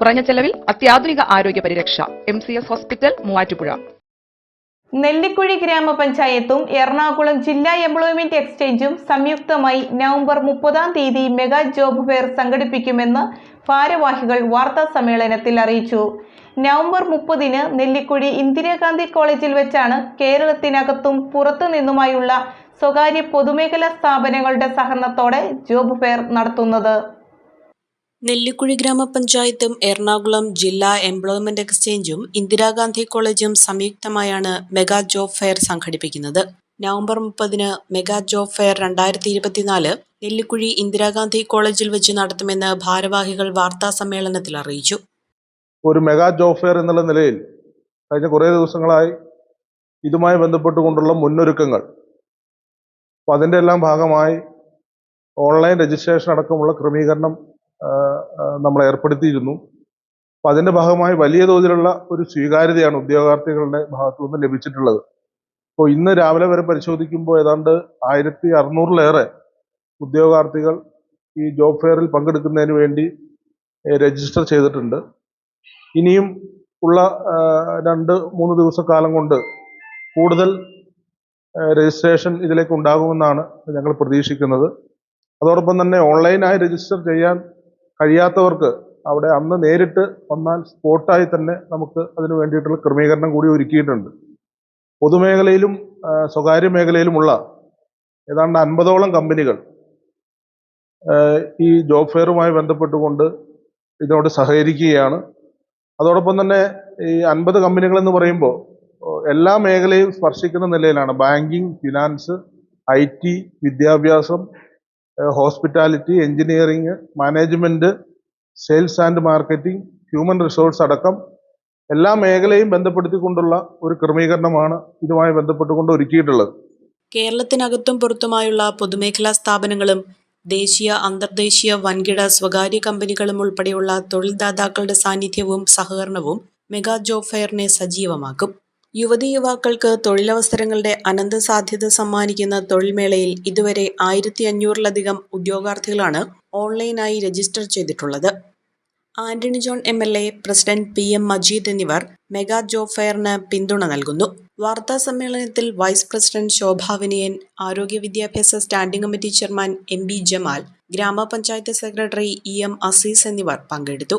കുറഞ്ഞ ചെലവിൽ അത്യാധുനിക ആരോഗ്യ പരിരക്ഷ. M C S hospital Muvattupuzha. Nellikuzhi ഗ്രാമപഞ്ചായത്തും Ernakulam ജില്ലാ എംപ്ലോയ്മെന്റ് എക്സ്ചേഞ്ചും സംയുക്തമായി നവംബർ മുപ്പതാം തീയതി മെഗാ ജോബ് ഫെയർ സംഘടിപ്പിക്കുമെന്ന് ഭാരവാഹികൾ വാർത്താ സമ്മേളനത്തിൽ അറിയിച്ചു. നവംബർ മുപ്പതിന് നെല്ലിക്കുഴി ഇന്ദിരാഗാന്ധി കോളേജിൽ വെച്ചാണ് കേരളത്തിനകത്തും പുറത്തു നിന്നുമായുള്ള സ്വകാര്യ പൊതുമേഖലാ സ്ഥാപനങ്ങളുടെ സഹകരണത്തോടെ ജോബ് ഫെയർ നടത്തുന്നത്. നെല്ലിക്കുഴി ഗ്രാമപഞ്ചായത്തും എറണാകുളം ജില്ലാ എംപ്ലോയ്മെന്റ് എക്സ്ചേഞ്ചും ഇന്ദിരാഗാന്ധി കോളേജും സംയുക്തമായാണ് മെഗാ ജോബ് ഫെയർ സംഘടിപ്പിക്കുന്നത്. നവംബർ മുപ്പതിന് മെഗാ ജോബ് ഫെയർ രണ്ടായിരത്തി ഇരുപത്തിനാല് നെല്ലിക്കുഴി ഇന്ദിരാഗാന്ധി കോളേജിൽ വെച്ച് നടത്തുമെന്ന് ഭാരവാഹികൾ വാർത്താ സമ്മേളനത്തിൽ അറിയിച്ചു. ഒരു മെഗാ ജോബ് ഫെയർ എന്നുള്ള നിലയിൽ കഴിഞ്ഞ കുറേ ദിവസങ്ങളായി ഇതുമായി ബന്ധപ്പെട്ടുകൊണ്ടുള്ള മുന്നൊരുക്കങ്ങൾ. അതിന്റെ എല്ലാം ഭാഗമായി ഓൺലൈൻ രജിസ്ട്രേഷൻ അടക്കമുള്ള ക്രമീകരണം നമ്മൾ ഏർപ്പെടുത്തിയിരുന്നു. അപ്പം അതിന്റെ ഭാഗമായി വലിയ തോതിലുള്ള ഒരു സ്വീകാര്യതയാണ് ഉദ്യോഗാർത്ഥികളുടെ ഭാഗത്തു നിന്ന് ലഭിച്ചിട്ടുള്ളത്. അപ്പോൾ ഇന്ന് രാവിലെ വരെ പരിശോധിക്കുമ്പോൾ ഏതാണ്ട് ആയിരത്തി അറുന്നൂറിലേറെ ഉദ്യോഗാർത്ഥികൾ ഈ ജോബ് ഫെയറിൽ പങ്കെടുക്കുന്നതിന് വേണ്ടി രജിസ്റ്റർ ചെയ്തിട്ടുണ്ട്. ഇനിയും ഉള്ള രണ്ട് മൂന്ന് ദിവസക്കാലം കൊണ്ട് കൂടുതൽ രജിസ്ട്രേഷൻ ഇതിലേക്ക് ഉണ്ടാകുമെന്നാണ് ഞങ്ങൾ പ്രതീക്ഷിക്കുന്നത്. അതോടൊപ്പം തന്നെ ഓൺലൈനായി രജിസ്റ്റർ ചെയ്യാൻ കഴിയാത്തവർക്ക് അവിടെ അന്ന് നേരിട്ട് വന്നാൽ സ്പോട്ടായി തന്നെ നമുക്ക് അതിന് വേണ്ടിയിട്ടുള്ള ക്രമീകരണം കൂടി ഒരുക്കിയിട്ടുണ്ട്. പൊതുമേഖലയിലും സ്വകാര്യ മേഖലയിലുമുള്ള ഏതാണ്ട് അൻപതോളം കമ്പനികൾ ഈ ജോബ് ഫെയറുമായി ബന്ധപ്പെട്ടുകൊണ്ട് ഇതിനോട് സഹകരിക്കുകയാണ്. അതോടൊപ്പം തന്നെ ഈ അൻപത് കമ്പനികൾ എന്ന് പറയുമ്പോൾ എല്ലാ മേഖലയും സ്പർശിക്കുന്ന നിലയിലാണ്. ബാങ്കിങ് ഫിനാൻസ് ഐ ടി വിദ്യാഭ്യാസം hospitality engineering management sales and marketing human resource അടക്കം എല്ലാ മേഖലയും ബന്ധപ്പെടുത്തിക്കൊണ്ടുള്ള ഒരു ക്രമീകരണമാണ് ഇതുമായി ബന്ധപ്പെട്ടുകൊണ്ട് ഒരുക്കിയിട്ടുള്ളത്. കേരളത്തിനകത്തും പുറത്തുമായുള്ള പൊതുമേഖലാ സ്ഥാപനങ്ങളും ദേശീയ അന്തർദേശീയ വൻകിട സ്വകാര്യ കമ്പനികളും ഉൾപ്പെടെയുള്ള തൊഴിൽദാതാക്കളുടെ സാന്നിധ്യവും സഹകരണവും മെഗാ ജോബ് ഫെയറിനെ സജീവമാക്കും. യുവതി യുവാക്കൾക്ക് തൊഴിലവസരങ്ങളുടെ അനന്ത സാധ്യത സമ്മാനിക്കുന്ന തൊഴിൽമേളയിൽ ഇതുവരെ ആയിരത്തി അഞ്ഞൂറിലധികം ഉദ്യോഗാർത്ഥികളാണ് ഓൺലൈനായി രജിസ്റ്റർ ചെയ്തിട്ടുള്ളത്. Antony John M L A president P M Majeed എന്നിവർ മെഗാ ജോബ് ഫെയറിന് പിന്തുണ നൽകുന്നു. വാർത്താ സമ്മേളനത്തിൽ വൈസ് പ്രസിഡന്റ് ശോഭാ വിനയൻ ആരോഗ്യ വിദ്യാഭ്യാസ standing committee chairman M B Jamal ഗ്രാമപഞ്ചായത്ത് സെക്രട്ടറി ഇ എം അസീസ് എന്നിവർ പങ്കെടുത്തു.